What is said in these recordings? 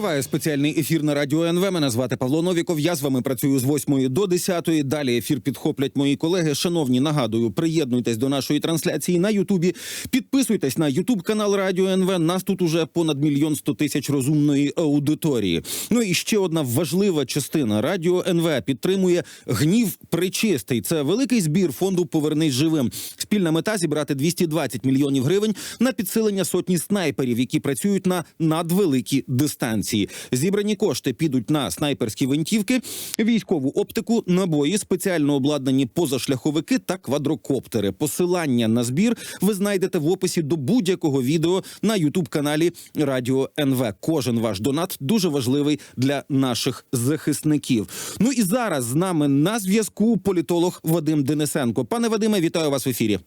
Триває спеціальний ефір на радіо НВ. Мене звати Павло Новіков. Я з вами працюю з 8 до 10. Далі ефір підхоплять мої колеги. Шановні, нагадую, приєднуйтесь до нашої трансляції на Ютубі. Підписуйтесь на Ютуб канал Радіо НВ. Нас тут уже понад мільйон сто тисяч розумної аудиторії. Ну і ще одна важлива частина Радіо НВ підтримує гнів причистий. Це великий збір фонду Повернись живим. Спільна мета зібрати 220 мільйонів гривень на підсилення сотні снайперів, які працюють на надвеликій дистанції. Зібрані кошти підуть на снайперські винтівки, військову оптику, набої, спеціально обладнані позашляховики та квадрокоптери. Посилання на збір ви знайдете в описі до будь-якого відео на Ютуб каналі Радіо НВ. Кожен ваш донат дуже важливий для наших захисників. Ну і зараз з нами на зв'язку політолог Вадим Денисенко. Пане Вадиме, вітаю вас в ефірі.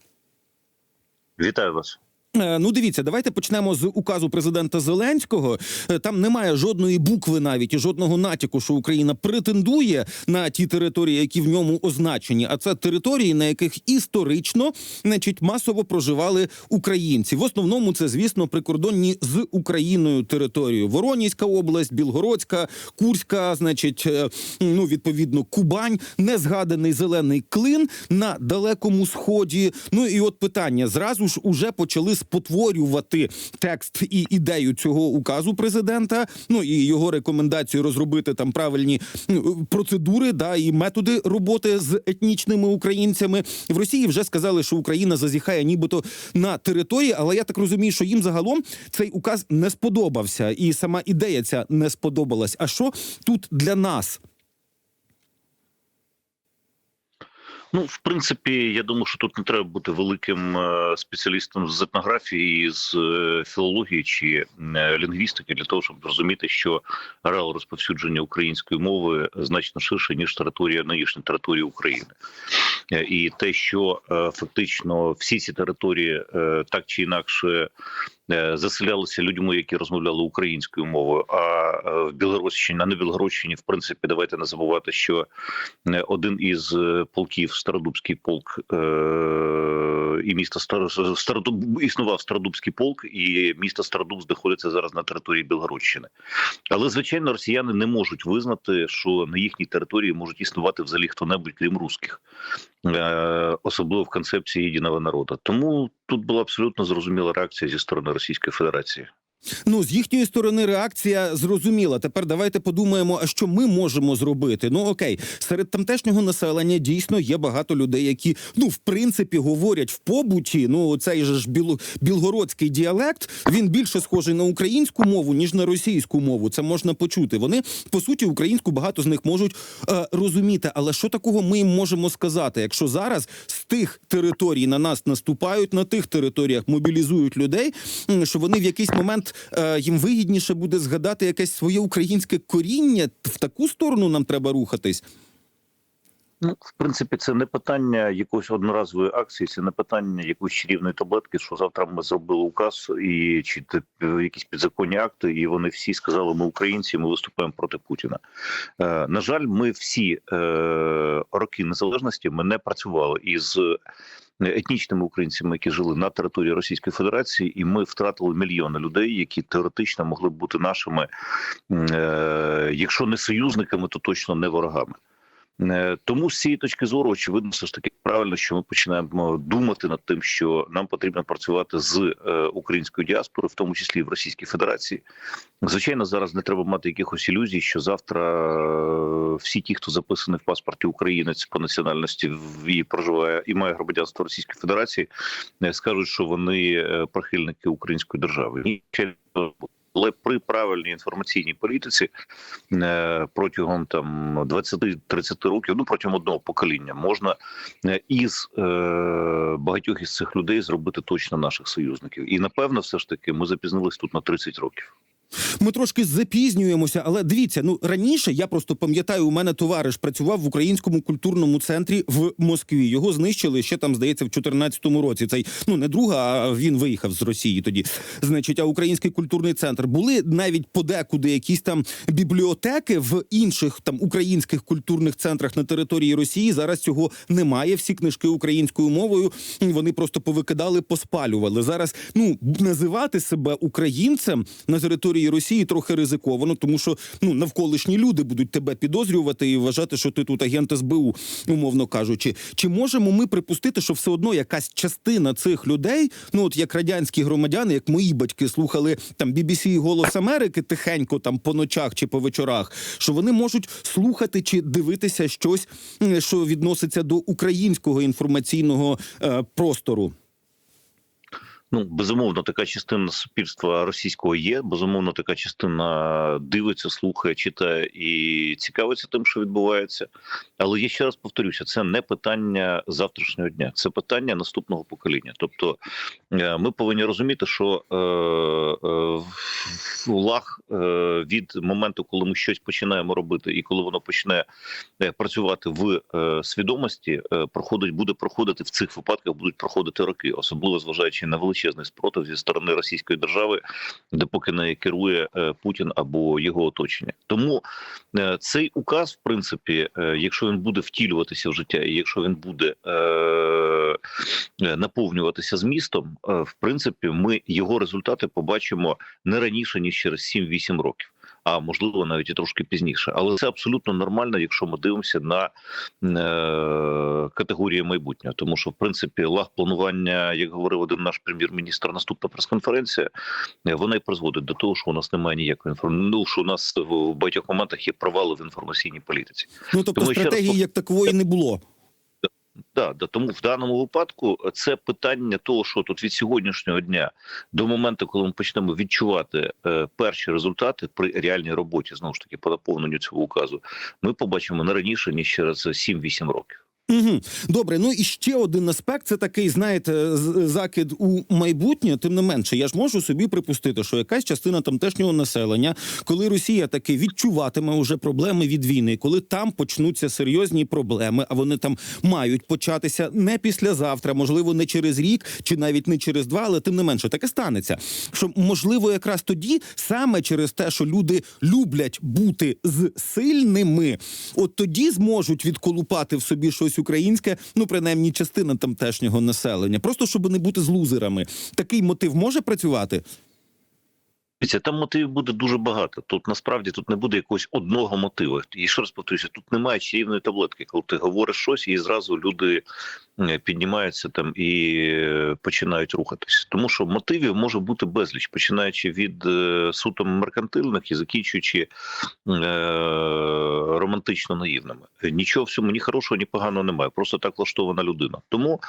Вітаю вас. Е, Ну, дивіться, давайте почнемо з указу президента Зеленського. Е, Там немає жодної букви, навіть і жодного натяку, що Україна претендує на ті території, які в ньому означені. А це території, на яких історично, значить, масово проживали українці. В основному це, звісно, прикордонні з Україною територію. Воронізька область, Білгородська, Курська, значить, е, ну відповідно, Кубань, незгаданий зелений клин на далекому сході. Ну і от питання зразу ж уже почали спотворювати текст і ідею цього указу президента. Ну і його рекомендацію розробити там правильні ну, процедури да і методи роботи з етнічними українцями. В Росії вже сказали, що Україна зазіхає, нібито на території, але я так розумію, що їм загалом цей указ не сподобався, і сама ідея ця не сподобалась. А що тут для нас? Ну, в принципі, я думаю, що тут не треба бути великим е, спеціалістом з етнографії, з е, філології чи е, лінгвістики для того, щоб зрозуміти, що ареал розповсюдження української мови значно ширше ніж територія нинішня території України, і те, що фактично всі ці території так чи інакше. Е, Заселялися людьми, які розмовляли українською мовою. А е, в Білорусщині, а не Білгородщині, в принципі, давайте не забувати, що е, один із полків, Стародубський полк і місто Стар- Стародуб існував Стародубський полк, і місто Стародуб знаходиться зараз на території Білгородщини. Але звичайно, росіяни не можуть визнати, що на їхній території можуть існувати взагалі хто-небудь, крім русських, особливо в концепції єдиного народу. Тому тут була абсолютно зрозуміла реакція зі сторони Російської Федерації. Ну, з їхньої сторони реакція зрозуміла. Тепер давайте подумаємо, а що ми можемо зробити. Ну окей, серед тамтешнього населення дійсно є багато людей, які ну в принципі говорять в побуті. Ну цей же ж біл... білгородський діалект. Він більше схожий на українську мову ніж на російську мову. Це можна почути. Вони по суті українську багато з них можуть е, розуміти. Але що такого ми їм можемо сказати, якщо зараз з тих територій на нас наступають, на тих територіях мобілізують людей, що вони в якийсь момент е, їм вигідніше буде згадати якесь своє українське коріння. В таку сторону нам треба рухатись. Ну, в принципі, це не питання якоїсь одноразової акції, це не питання якоїсь чарівної таблетки, що завтра ми зробили указ і чи якісь підзаконні акти, і вони всі сказали, ми українці, ми виступаємо проти Путіна. Е, на жаль, ми всі е, роки незалежності ми не працювали із. Етнічними українцями, які жили на території Російської Федерації, і ми втратили мільйони людей, які теоретично могли б бути нашими, е, якщо не союзниками, то точно не ворогами. Е, Тому з цієї точки зору, очевидно, все ж таки правильно, що ми починаємо думати над тим, що нам потрібно працювати з е, українською діаспорою, в тому числі і в Російській Федерації. Звичайно, зараз не треба мати якихось ілюзій, що завтра всі ті, хто записаний в паспорті українець по національності і проживає і має громадянство Російської Федерації, е, скажуть, що вони е, прихильники української держави. Але при правильній інформаційній політиці е, протягом там 20-30 років, ну протягом одного покоління, можна із багатьох із цих людей зробити точно наших союзників. І напевно, все ж таки, ми запізнились тут на 30 років. Ми трошки запізнюємося, але дивіться, ну раніше я просто пам'ятаю, у мене товариш працював в українському культурному центрі в Москві. Його знищили ще там, здається, в 14-му році. Цей ну не друга, а він виїхав з Росії тоді. Значить, а український культурний центр були навіть подекуди якісь там бібліотеки в інших там українських культурних центрах на території Росії. Зараз цього немає. Всі книжки українською мовою вони просто повикидали, поспалювали. Зараз ну називати себе українцем на території території Росії трохи ризиковано, тому що ну навколишні люди будуть тебе підозрювати і вважати, що ти тут агент СБУ, умовно кажучи. Чи можемо ми припустити, що все одно якась частина цих людей, ну от як радянські громадяни, як мої батьки слухали там BBC і Голос Америки тихенько там по ночах чи по вечорах, що вони можуть слухати чи дивитися щось, що відноситься до українського інформаційного е, простору? Ну, безумовно, така частина суспільства російського є. Безумовно, така частина дивиться, слухає, читає і цікавиться тим, що відбувається. Але я ще раз повторюся: це не питання завтрашнього дня, це питання наступного покоління. Тобто, е, ми повинні розуміти, що е, е, лаг е, від моменту, коли ми щось починаємо робити, і коли воно почне е, працювати в е, свідомості, е, проходить буде проходити в цих випадках, будуть проходити роки, особливо зважаючи на величезний спротив зі сторони Російської держави, допоки не керує е, Путін або його оточення. Тому е, цей указ, в принципі, е, якщо він буде втілюватися в життя, і якщо він буде наповнюватися змістом, в принципі, ми його результати побачимо не раніше ніж через 7-8 років. А можливо навіть і трошки пізніше, але це абсолютно нормально, якщо ми дивимося на е, категорії майбутнього, тому що в принципі лаг планування, як говорив один наш прем'єр-міністр, наступна прес-конференція, вона й призводить до того, що у нас немає ніякої інформації. Ну що у нас в багатьох моментах є провали в інформаційній політиці. Ну тобто Тому ще раз стратегії як такової не було. Да, да, тому в даному випадку це питання того, що тут від сьогоднішнього дня до моменту, коли ми почнемо відчувати е, перші результати при реальній роботі, знову ж таки, по наповненню цього указу, ми побачимо не раніше ніж через 7-8 років. Угу. Добре, ну і ще один аспект це такий, знаєте, закид у майбутнє. Тим не менше, я ж можу собі припустити, що якась частина тамтешнього населення, коли Росія таки відчуватиме уже проблеми від війни, коли там почнуться серйозні проблеми, а вони там мають початися не післязавтра, можливо, не через рік чи навіть не через два, але тим не менше таке станеться. Що можливо, якраз тоді, саме через те, що люди люблять бути з сильними, от тоді зможуть відколупати в собі щось українське, ну принаймні частина тамтешнього населення, просто щоб не бути з лузерами. Такий мотив може працювати. Там мотивів буде дуже багато. Тут насправді тут не буде якогось одного мотиву. І ще раз повторюся, тут немає чарівної таблетки, коли ти говориш щось, і зразу люди піднімаються там і е, починають рухатись. Тому що мотивів може бути безліч, починаючи від е, суто меркантильних і закінчуючи е, романтично наївними. Нічого в цьому ні хорошого, ні поганого немає. Просто так влаштована людина. Тому,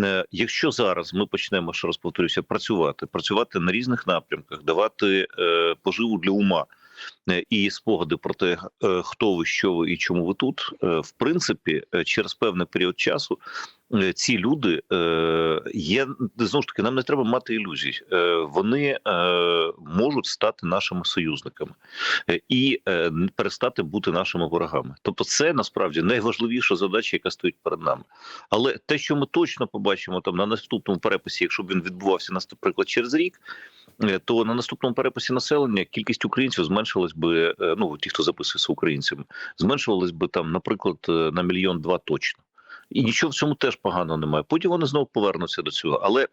е, якщо зараз ми почнемо ще раз повторюся, працювати, працювати на різних напрямках, давати е, поживу для ума. Е, І спогади про те, е, хто ви, що ви і чому ви тут, е, в принципі, через певний період часу ці люди є знову ж таки. Нам не треба мати ілюзій. Вони можуть стати нашими союзниками і перестати бути нашими ворогами. Тобто, це насправді найважливіша задача, яка стоїть перед нами. Але те, що ми точно побачимо там на наступному переписі, якщо б він відбувався наприклад, через рік. То на наступному переписі населення кількість українців зменшилась би, е, ну ті, хто записується українцями, зменшувалось би там, наприклад, е, на мільйон два точно. І нічого в цьому теж поганого немає. Потім вони знову повернуться до цього. Але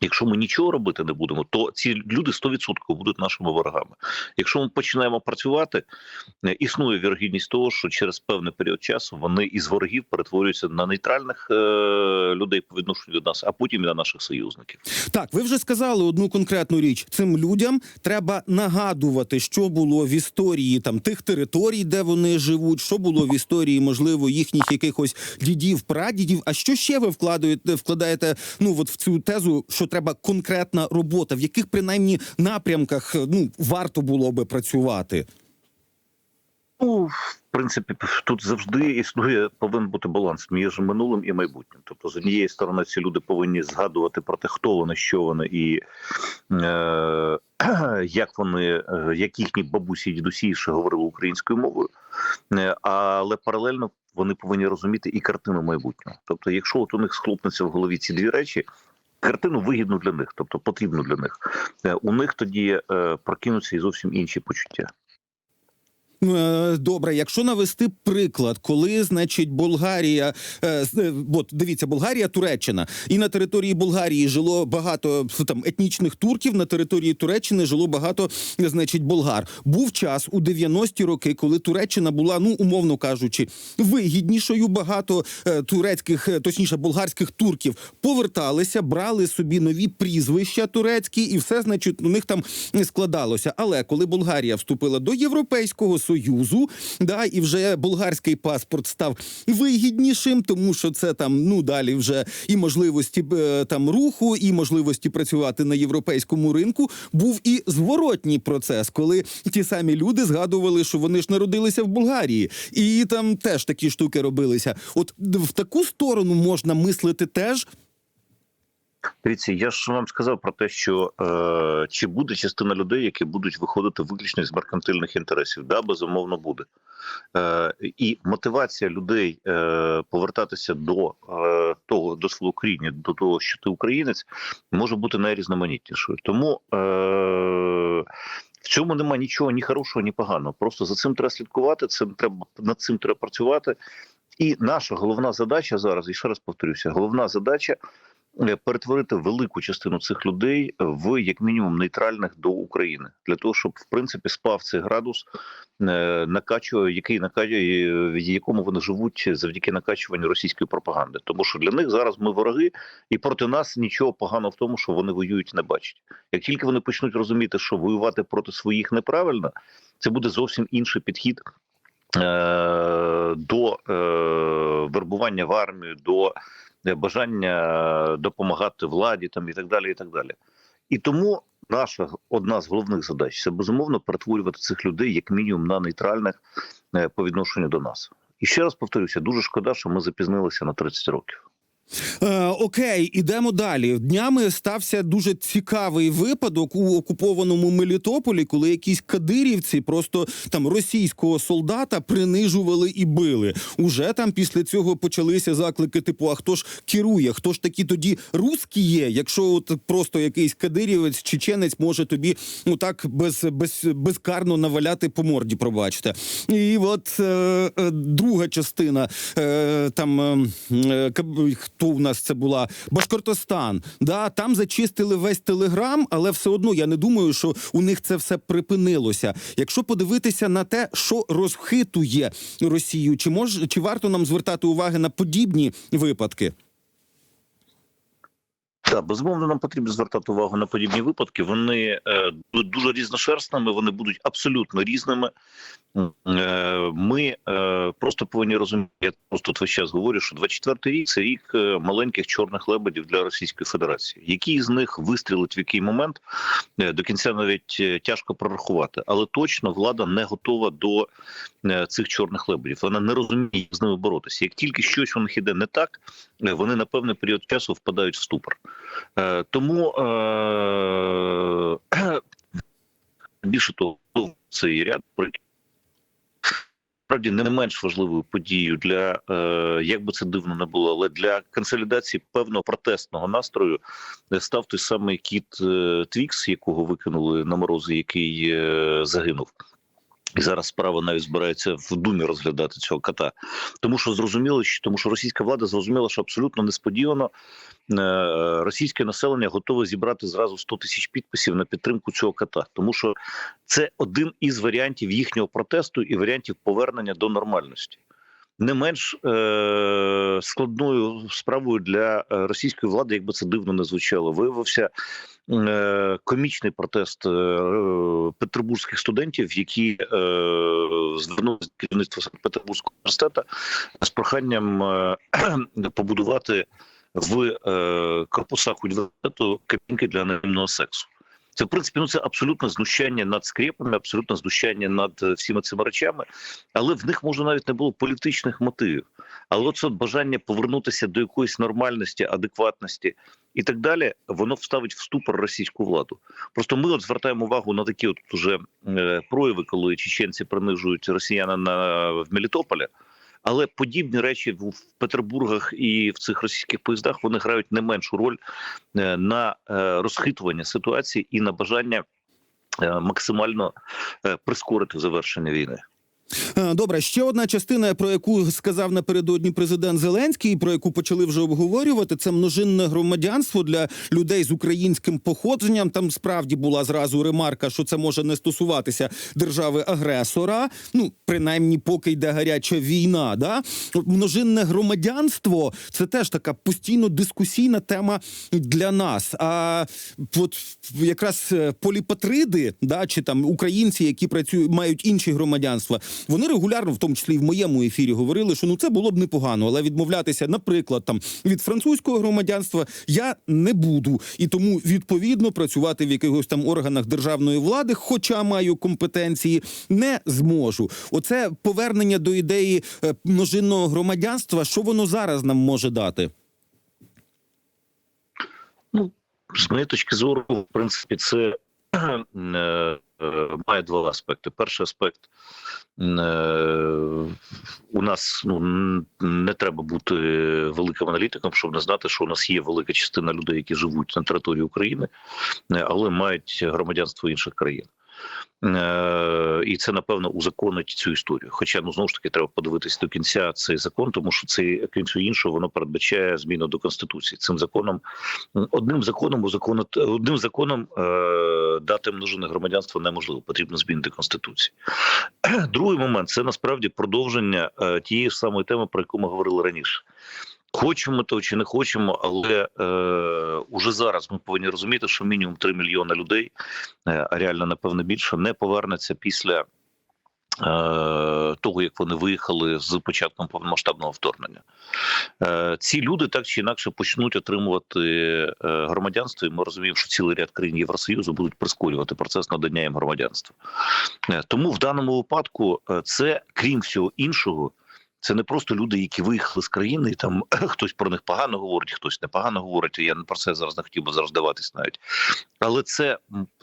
якщо ми нічого робити не будемо, то ці люди 100% будуть нашими ворогами. Якщо ми починаємо працювати, е, існує вірогідність того, що через певний період часу вони із ворогів перетворюються на нейтральних е- людей по відношенню до нас, а потім і на наших союзників. Так, ви вже сказали одну конкретну річ. Цим людям треба нагадувати, що було в історії там тих територій, де вони живуть, що було в історії, можливо, їхніх якихось дідів, прадідів. А що ще ви вкладаєте, вкладаєте ну от в цю тезу, що треба конкретна робота, в яких принаймні напрямках ну варто було би працювати? Ну, в принципі, тут завжди існує, повинен бути баланс між минулим і майбутнім. Тобто, з однієї сторони, ці люди повинні згадувати про те, хто вони, що вони, і е, як вони, е, як їхні бабусі і дідусі ще говорили українською мовою, Е, але паралельно вони повинні розуміти і картину майбутнього. Тобто, якщо от у них схлопнуться в голові ці дві речі. Картину вигідну для них, тобто потрібну для них. Е, У них тоді е, прокинуться і зовсім інші почуття. Е, Добре, якщо навести приклад, коли значить Болгарія, е, е, от дивіться, Болгарія, Туреччина, і на території Болгарії жило багато там етнічних турків. На території Туреччини жило багато, значить, болгар. Був час у 90-ті роки, коли Туреччина була, ну умовно кажучи, вигіднішою. Багато турецьких, точніше, болгарських турків поверталися, брали собі нові прізвища турецькі, і все, значить, у них там складалося. Але коли Болгарія вступила до Європейського союзу, да, і вже болгарський паспорт став вигіднішим, тому що це там ну далі вже і можливості е, там руху, і можливості працювати на європейському ринку. Був і зворотній процес, коли ті самі люди згадували, що вони ж народилися в Болгарії, і там теж такі штуки робилися. От в таку сторону можна мислити теж. Дивіться, я ж вам сказав про те, що е, чи буде частина людей, які будуть виходити виключно з меркантильних інтересів. Да, безумовно буде. Е, і мотивація людей е, повертатися до е, того до свого коріння, до того, що ти українець, може бути найрізноманітнішою. Тому е, в цьому немає нічого ні хорошого, ні поганого. Просто за цим треба слідкувати. Цим треба над цим треба працювати. І наша головна задача зараз, і ще раз повторюся, головна задача перетворити велику частину цих людей в як мінімум нейтральних до України для того, щоб в принципі спав цей градус, е, накачує, який накачує, в якому вони живуть завдяки накачуванню російської пропаганди. Тому що для них зараз ми вороги, і проти нас нічого поганого в тому, що вони воюють, не бачать. Як тільки вони почнуть розуміти, що воювати проти своїх неправильно, це буде зовсім інший підхід. е, До е, вербування в армію, до е, бажання допомагати владі там і так далі. І так далі. І тому наша одна з головних задач це безумовно перетворювати цих людей як мінімум на нейтральних е, по відношенню до нас. І ще раз повторюся, дуже шкода, що ми запізнилися на 30 років. Е, окей, ідемо далі. Днями стався дуже цікавий випадок у окупованому Мелітополі, коли якісь кадирівці просто там російського солдата принижували і били. Уже там після цього почалися заклики: типу: а хто ж керує? Хто ж такі тоді русські є? Якщо от просто якийсь кадирівець, чеченець може тобі ну так без, без безкарно наваляти по морді, пробачте. І от е, е, друга частина е, там е, е, каб- хто у нас це була Башкортостан. Да, там зачистили весь телеграм, але все одно я не думаю, що у них це все припинилося. Якщо подивитися на те, що розхитує Росію, чи мож чи варто нам звертати уваги на подібні випадки? Так, безумовно, нам потрібно звертати увагу на подібні випадки. Вони е, дуже різношерстними, вони будуть абсолютно різними. Е, ми е, просто повинні розуміти, я просто весь час говорю, що 24-й рік це рік е, маленьких чорних лебедів для Російської Федерації. Який з них вистрілить в який момент е, до кінця навіть е, тяжко прорахувати, але точно влада не готова до цих чорних лебедів. Вона не розуміє, як з ними боротися. Як тільки щось у них іде не так, вони на певний період часу впадають в ступор. Е, Тому е, більше того, цей ряд справді не менш важливою подією для е, як би це дивно не було, але для консолідації певного протестного настрою став той самий кіт Твікс, якого викинули на морози, який загинув. І зараз справа навіть збирається в думі розглядати цього кота, тому що зрозуміло, що тому що російська влада зрозуміла, що абсолютно несподівано е, російське населення готове зібрати зразу 100 тисяч підписів на підтримку цього кота, тому що це один із варіантів їхнього протесту і варіантів повернення до нормальності. Не менш е- складною справою для е, російської влади, якби це дивно не звучало, виявився комічний протест е- петербурзьких студентів, які е- звернулися до керівництва Санкт-Петербурзького університету з проханням е- побудувати в е- корпусах університету кабінки для анонімного сексу. Це в принципі ну це абсолютно знущання над скрепами, абсолютно знущання над е, всіма цими речами, але в них може навіть не було політичних мотивів. Але це бажання повернутися до якоїсь нормальності, адекватності і так далі, воно вставить в ступор російську владу. Просто ми от звертаємо увагу на такі от уже е, прояви, коли чеченці принижують росіян на в Мелітополі. Але подібні речі в Петербургах і в цих російських поїздах вони грають не меншу роль е, на е, розхитування ситуації і на бажання е, максимально прискорити завершення війни. Е, Добре, ще одна частина, про яку сказав напередодні президент Зеленський, про яку почали вже обговорювати, це множинне громадянство для людей з українським походженням. Там справді була зразу ремарка, що це може не стосуватися держави-агресора. Ну, принаймні, поки йде гаряча війна. Да? Множинне громадянство це теж така постійно дискусійна тема для нас. А от якраз е, поліпатриди, да, чи там українці, які працюють, мають інші громадянства, вони регулярно, в тому числі і в моєму ефірі, говорили, що ну це було б непогано, але відмовлятися, наприклад, там від французького громадянства я не буду, і тому відповідно працювати в якихось там органах державної влади, хоча маю компетенції, не зможу. Оце повернення до ідеї е, множинного громадянства. Що воно зараз нам може дати? З моєї точки зору, в принципі, це має два аспекти. Перший аспект е, у нас ну не треба бути великим аналітиком, щоб не знати, що у нас є велика частина людей, які живуть на території України, е, але мають громадянство інших країн. Е, І це напевно узаконить цю історію. Хоча ну знову ж таки треба подивитись до кінця цей закон, тому що цей крім всього іншого, воно передбачає зміну до конституції. Цим законом одним законом узаконити одним законом е, дати множене громадянство неможливо. Потрібно змінити конституцію. Другий момент це насправді продовження е, тієї ж самої теми, про яку ми говорили раніше. Хочемо то чи не хочемо, але е, уже зараз ми повинні розуміти, що мінімум 3 мільйони людей, е, а реально напевно більше, не повернеться після е, того, як вони виїхали з початком повномасштабного вторгнення. Е, ці люди так чи інакше почнуть отримувати е, громадянство, і ми розуміємо, що цілий ряд країн Євросоюзу будуть прискорювати процес надання їм громадянства. Тому в даному випадку це, крім всього іншого. Це не просто люди, які виїхали з країни, і там хтось про них погано говорить, хтось непогано говорить. Я про це зараз не хотів би зараз даватись навіть. Але це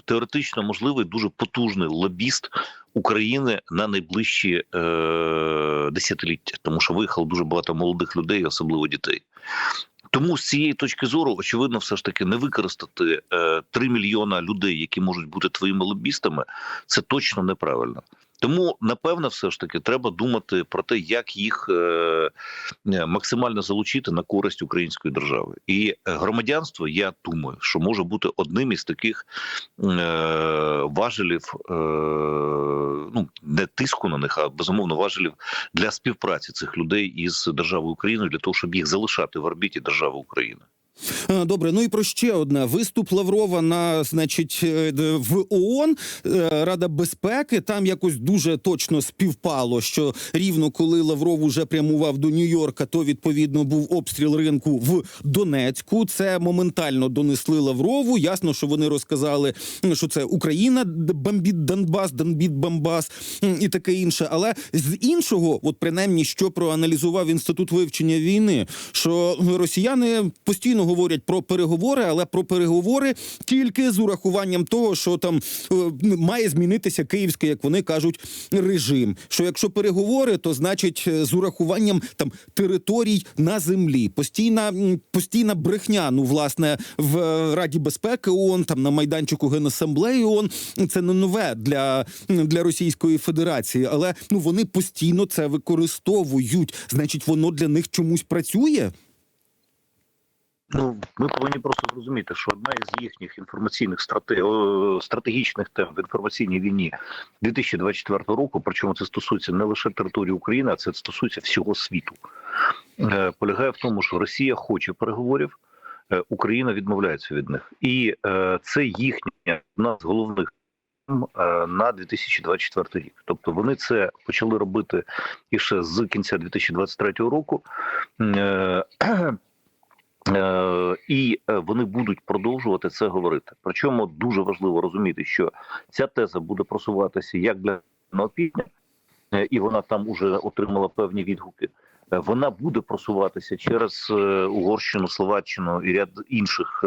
теоретично можливий дуже потужний лобіст України на найближчі е, десятиліття, тому що виїхало дуже багато молодих людей, особливо дітей. Тому з цієї точки зору, очевидно, все ж таки не використати е, 3 мільйона людей, які можуть бути твоїми лобістами, це точно неправильно. Тому напевно, все ж таки треба думати про те, як їх е, е, максимально залучити на користь української держави. І громадянство, я думаю, що може бути одним із таких е, важелів, ну не тиску на них, а безумовно важелів для співпраці цих людей із державою Україною для того, щоб їх залишати в орбіті держави України. Е, Добре, ну і про ще одне виступ Лаврова на значить е, в ООН е, Рада безпеки. Там якось дуже точно співпало, що рівно коли Лавров уже прямував до Нью-Йорка, то відповідно був обстріл ринку в Донецьку. Це моментально донесли Лаврову. Ясно, що вони розказали, що це Україна бомбить Донбас, Донбіт Бомбас і таке інше. Але з іншого, от принаймні, що проаналізував інститут вивчення війни, що росіяни постійно говорять про переговори, але про переговори тільки з урахуванням того, що там е, має змінитися київський, як вони кажуть, режим. Що якщо переговори, то значить е, з урахуванням там територій на землі. Постійна постійна брехня. Ну, власне, в е, Раді безпеки ООН, там на майданчику Генасамблеї ООН, це не нове для, для Російської Федерації, але ну вони постійно це використовують. Значить, воно для них чомусь працює. Ну, ми повинні просто зрозуміти, що одна із їхніх інформаційних стратег... стратегічних тем в інформаційній війні 2024 року, причому це стосується не лише території України, а це стосується всього світу. Е, полягає в тому, що Росія хоче переговорів, е, Україна відмовляється від них, і е, це їхня одна з головних на 2024 рік. Тобто вони це почали робити і ще з кінця 2023 року. Е, І е, вони будуть продовжувати це говорити. Причому дуже важливо розуміти, що ця теза буде просуватися як для Півдня, е, і вона там уже отримала певні відгуки. Вона буде просуватися через Угорщину, Словаччину і ряд інших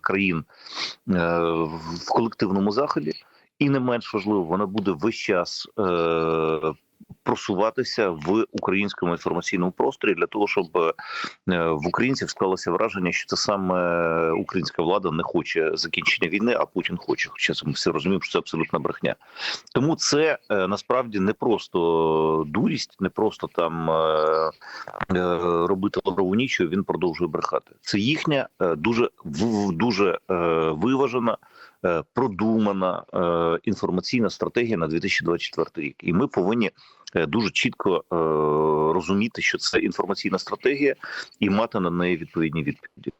країн в колективному заході. І не менш важливо, вона буде весь час просуватися в українському інформаційному просторі для того, щоб е, в українців склалося враження, що це саме українська влада не хоче закінчення війни, а Путін хоче. Хоча ми всі розуміємо, що це абсолютна брехня. Тому це е, насправді не просто дурість, не просто там е, робити лаврову ніч, він продовжує брехати. Це їхня дуже дуже виважена. Е, Продумана е, інформаційна стратегія на 2024 рік, і ми повинні е, дуже чітко розуміти, що це інформаційна стратегія, і мати на неї відповідні відповіді.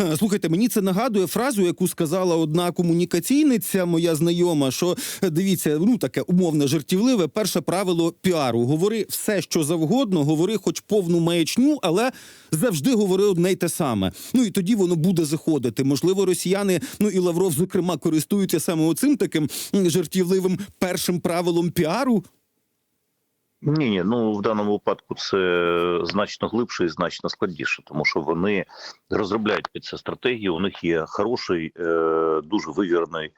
Е, Слухайте, мені це нагадує фразу, яку сказала одна комунікаційниця, моя знайома. Що е, дивіться, ну таке умовне жартівливе. Перше правило піару: говори все, що завгодно, говори, хоч повну маячню, але завжди говори одне й те саме. Ну і тоді воно буде заходити. Можливо, росіяни, ну і Лавров, зокрема, користуються саме оцим таким жартівливим першим правилом піару. Ні, ні, ну в даному випадку це значно глибше і значно складніше, тому що вони розробляють під це стратегію. У них є хороший, е, дуже вивірений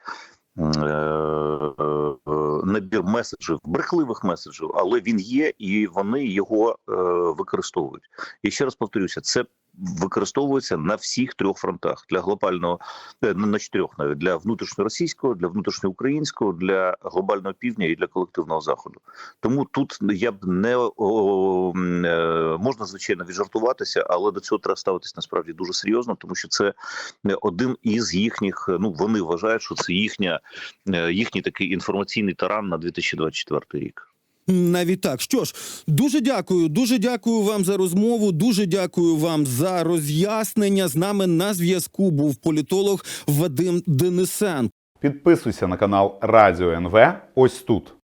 е, е, набір меседжів, брехливих меседжів, але він є, і вони його використовують. І ще раз повторюся, це використовується на всіх трьох фронтах для глобального е, ну, на чотирьох навіть для внутрішньоросійського, для внутрішньоукраїнського, для глобального півдня і для колективного заходу. Тому тут я б не е, можна звичайно віджартуватися, але до цього треба ставитись насправді дуже серйозно, тому що це е, один із їхніх. Ну вони вважають, що це їхня їхній такий інформаційний таран на 2024 рік. Навіть так. Що ж, дуже дякую, дуже дякую вам за розмову. Дуже дякую вам за роз'яснення. З нами на зв'язку був політолог Вадим Денисен. Підписуйся на канал Радіо НВ ось тут.